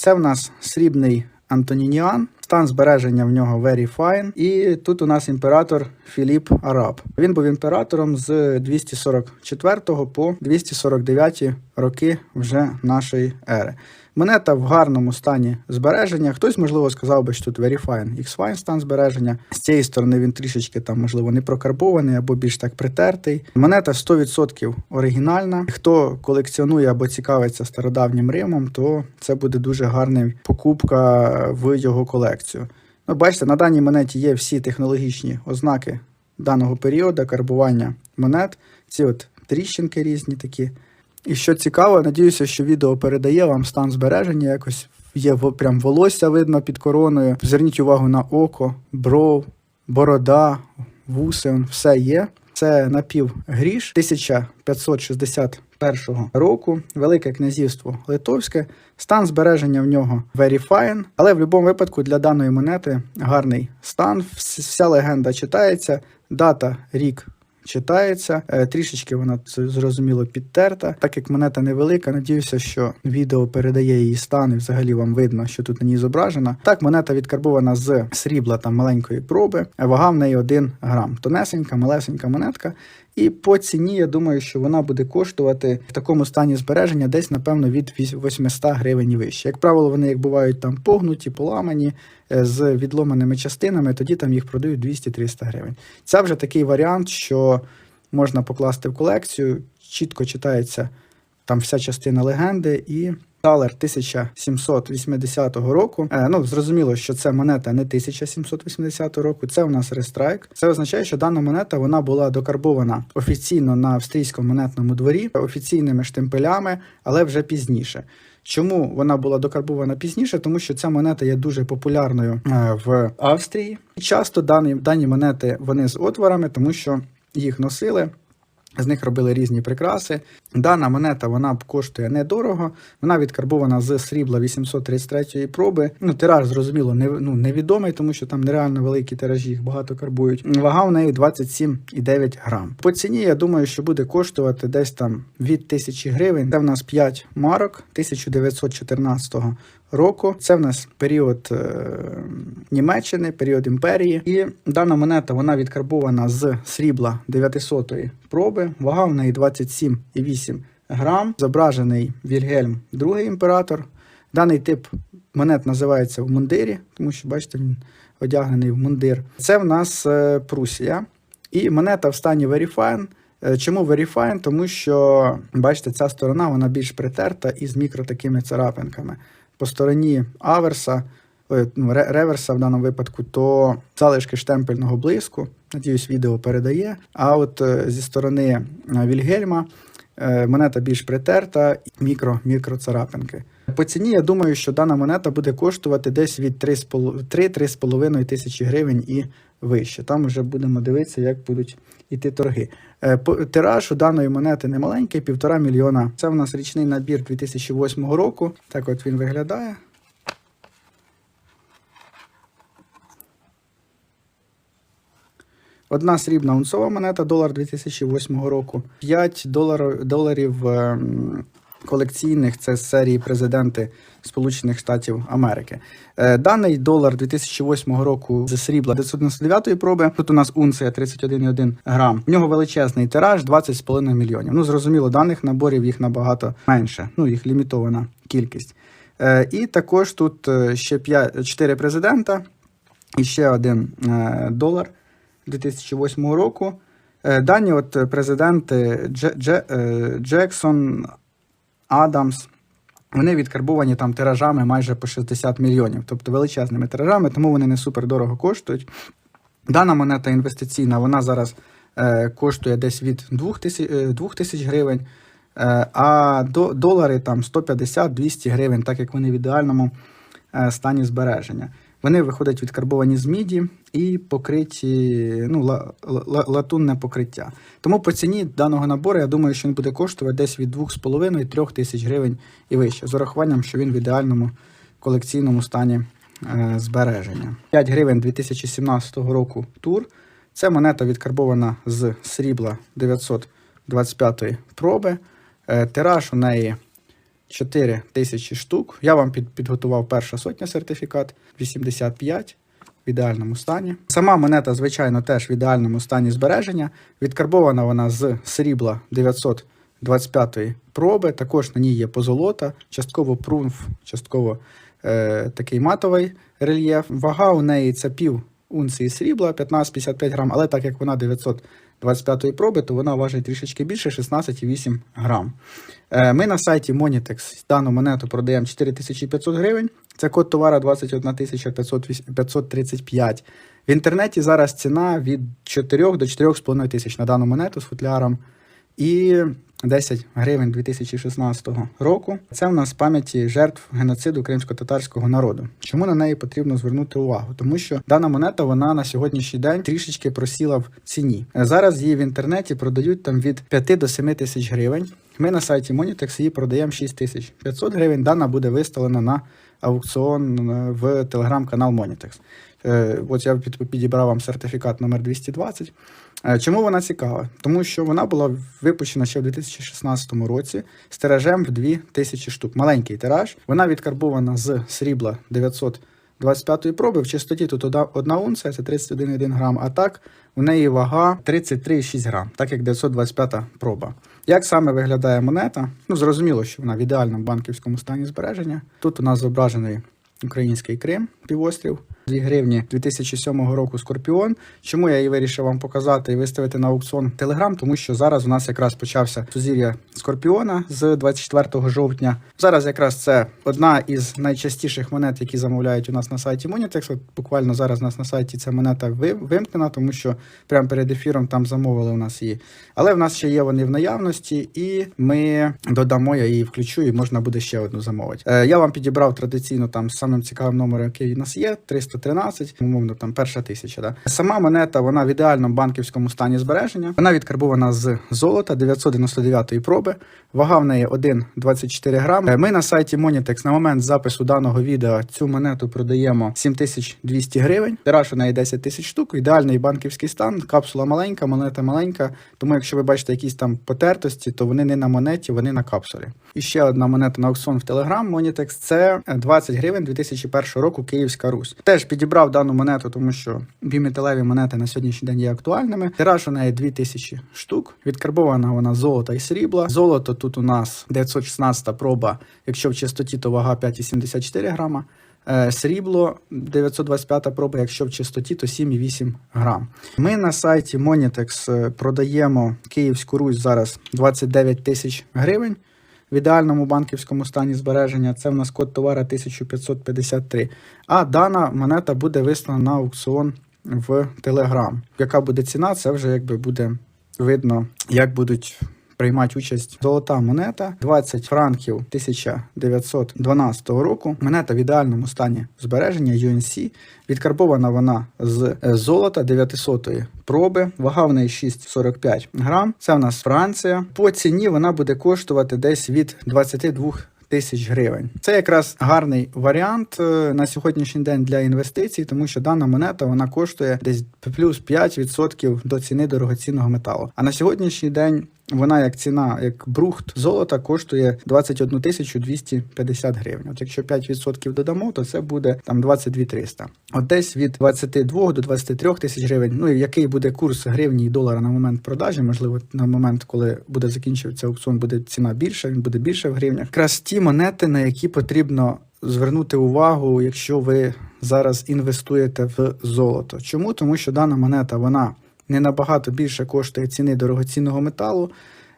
Це в нас срібний Антонініан. Стан збереження в нього very fine. І тут у нас імператор Філіп Араб. Він був імператором з 244 по 249 роки вже нашої ери. Монета в гарному стані збереження. Хтось, можливо, сказав би, що тут very fine. X-fine стан збереження. З цієї сторони він трішечки там, можливо, не прокарбований або більш так притертий. Монета 100% оригінальна. Хто колекціонує або цікавиться стародавнім Римом, то це буде дуже гарна покупка в його колекцію. Ну, бачите, на даній монеті є всі технологічні ознаки даного періоду карбування монет. Ці от тріщинки різні такі. І що цікаво, надіюся, що відео передає вам стан збереження. Якось є прям волосся видно під короною. Зверніть увагу на око, бров, борода, вусен, все є. Це напівгріш 1561 року, Велике князівство Литовське. Стан збереження в нього very fine, але в будь-якому випадку для даної монети гарний стан. Вся легенда читається, дата, рік читається. Е, Трішечки вона зрозуміло підтерта. Так як монета невелика, надіюся, що відео передає її стан і взагалі вам видно, що тут на ній зображено. Так, монета відкарбована з срібла та маленької проби. Вага в неї 1 грам. Тонесенька, малесенька монетка. І по ціні я думаю, що вона буде коштувати в такому стані збереження десь, напевно, від вісь- 800 гривень вище. Як правило, вони як бувають там погнуті, поламані е, з відломаними частинами, тоді там їх продають 200-300 гривень. Це вже такий варіант, що можна покласти в колекцію, чітко читається там вся частина легенди і. Талер 1780 року. Е, ну, зрозуміло, що це монета не 1780 року, це у нас рестрайк. Це означає, що дана монета вона була докарбована офіційно на австрійському монетному дворі офіційними штемпелями, але вже пізніше. Чому вона була докарбована пізніше? Тому що ця монета є дуже популярною е, в Австрії. Часто дані, дані монети вони з отворами, тому що їх носили. З них робили різні прикраси. Дана монета вона коштує недорого. Вона відкарбована з срібла 833 проби. Ну, тираж, зрозуміло, не, ну, невідомий, тому що там нереально великі тиражі, їх багато карбують. Вага в неї 27,9 грам. По ціні, я думаю, що буде коштувати десь там від 1000 гривень. Це в нас 5 марок 1914 року. Це в нас період е, Німеччини, період імперії. І дана монета вона відкарбована з срібла 900-ї проби. Вага в неї 27,8 грам. Зображений Вільгельм II імператор. Даний тип монет називається в мундирі, тому що, бачите, він одягнений в мундир. Це в нас е, Прусія. І монета в стані Verifine. Е, Чому Verifine? Тому що, бачите, ця сторона вона більш притерта і з мікро такими царапинками. По стороні аверса, ну, реверса в даному випадку, то залишки штемпельного блиску. Надіюсь, відео передає. А от е, зі сторони е, Вільгельма е, монета більш притерта, мікро, мікро царапинки. По ціні я думаю, що дана монета буде коштувати десь від 3-3,5 тисячі гривень і вище. Там вже будемо дивитися, як будуть іти торги. Е, Тираж у даної монети не маленький, півтора мільйона. Це в нас річний набір 2008 року. Так от він виглядає. Одна срібна унцова монета, долар 2008 року. 5 доларів, доларів ем, колекційних це з серії президенти Сполучених Штатів Америки. Е, Даний долар 2008 року з срібла 999 проби. Тут у нас унція 31,1 грам. В нього величезний тираж 20,5 мільйонів. Ну, зрозуміло, даних наборів їх набагато менше. Ну, їх лімітована кількість. Е, І також тут е, ще 5, 4 президента і ще один е, долар 2008 року. Е, Дані от е, президенти Дже, Дже, е, Джексон, Адамс, вони відкарбовані там тиражами майже по 60 мільйонів, тобто величезними тиражами, тому вони не супер дорого коштують. Дана монета інвестиційна, вона зараз е, коштує десь від 2 тисяч, 2 тисяч гривень, е, а до, долари там 150-200 гривень, так як вони в ідеальному е, стані збереження. Вони виходять відкарбовані з міді і покриті ну, ла, ла, латунне покриття. Тому по ціні даного набору, я думаю, що він буде коштувати десь від 2,5-3 тисяч гривень і вище, з урахуванням, що він в ідеальному колекційному стані е, збереження. 5 гривень 2017 року тур. Це монета відкарбована з срібла 925 проби. Е, Тираж у неї 4 тисячі штук. Я вам під, підготував перша сотня сертифікат 85 в ідеальному стані. Сама монета, звичайно, теж в ідеальному стані збереження. Відкарбована вона з срібла 925 проби. Також на ній є позолота, частково прунф, частково е, такий матовий рельєф. Вага у неї це пів унції срібла, 15-55 грам, але так як вона 925 проби, то вона важить трішечки більше 16,8 грам. Е, Ми на сайті Monitex дану монету продаємо 4500 гривень. Це код товара 21 535. В інтернеті зараз ціна від 4 до 4,5 тисяч на дану монету з футляром. І 10 гривень 2016 року. Це в нас пам'яті жертв геноциду кримсько-татарського народу. Чому на неї потрібно звернути увагу? Тому що дана монета вона на сьогоднішній день трішечки просіла в ціні. Зараз її в інтернеті продають там від 5 до 7 тисяч гривень. Ми на сайті Monitex її продаємо 6 тисяч 500 гривень. Дана буде виставлена на аукціон е, в телеграм-канал Monitex. Е, От я під- підібрав вам сертифікат номер 220. Е, Чому вона цікава? Тому що вона була випущена ще в 2016 році з тиражем в 2000 штук. Маленький тираж. Вона відкарбована з срібла 925 проби. В чистоті тут одна унція, це 31,1 грам. А так у неї вага 33,6 грам, так як 925 проба. Як саме виглядає монета? Ну, зрозуміло, що вона в ідеальному банківському стані збереження. Тут у нас зображений український Крим, півострів. 2 гривні 2007 року Скорпіон. Чому я її вирішив вам показати і виставити на аукціон Телеграм? Тому що зараз у нас якраз почався сузір'я Скорпіона з 24 жовтня. Зараз якраз це одна із найчастіших монет, які замовляють у нас на сайті Monitex. От буквально зараз у нас на сайті ця монета вимкнена, тому що прямо перед ефіром там замовили у нас її. Але в нас ще є вони в наявності, і ми додамо, я її включу, і можна буде ще одну замовити. Е, я вам підібрав традиційно там з самим цікавим номером, який у нас є, 313, умовно там перша тисяча. Да? Сама монета, вона в ідеальному банківському стані збереження. Вона відкарбована з золота 999-ї проби. Вага в неї 1,24 грам. Е, Ми на сайті Monitex на момент запису даного відео цю монету продаємо 7200 гривень. Тираж у неї 10 тисяч штук. Ідеальний банківський стан. Капсула маленька, монета маленька. Тому, якщо ви бачите якісь там потертості, то вони не на монеті, вони на капсулі. І ще одна монета на аукціон в Telegram Monitex. Це 20 гривень 2001 року Київська Русь. Теж підібрав дану монету, тому що біметалеві монети на сьогоднішній день є актуальними. Тираж у неї 2000 штук. Відкарбована вона золота і срібла. Золото тут у нас 916 проба. Якщо в чистоті, то вага 5,74 грама. Е, Срібло 925 проба, якщо в чистоті, то 7,8 грам. Ми на сайті Monitex е, продаємо Київську Русь зараз 29 тисяч гривень. В ідеальному банківському стані збереження це в нас код товара 1553. А дана монета буде вислана на аукціон в Telegram. Яка буде ціна, це вже якби буде видно, як будуть приймати участь золота монета 20 франків 1912 року. Монета в ідеальному стані збереження UNC. Відкарбована вона з е, золота 900-ї проби. Вага в неї 6,45 грам. Це в нас Франція. По ціні вона буде коштувати десь від 22 тисяч гривень. Це якраз гарний варіант е, на сьогоднішній день для інвестицій, тому що дана монета вона коштує десь плюс 5% до ціни дорогоцінного металу. А на сьогоднішній день вона як ціна, як брухт золота коштує 21 тисячу 250 гривень. От якщо 5% додамо, то це буде там 22 300. От десь від 22 до 23 тисяч гривень. Ну і який буде курс гривні і долара на момент продажі? Можливо, на момент, коли буде закінчуватися аукціон, буде ціна більша, він буде більше в гривнях. Якраз ті монети, на які потрібно звернути увагу, якщо ви зараз інвестуєте в золото. Чому? Тому що дана монета вона не набагато більше коштує ціни дорогоцінного металу.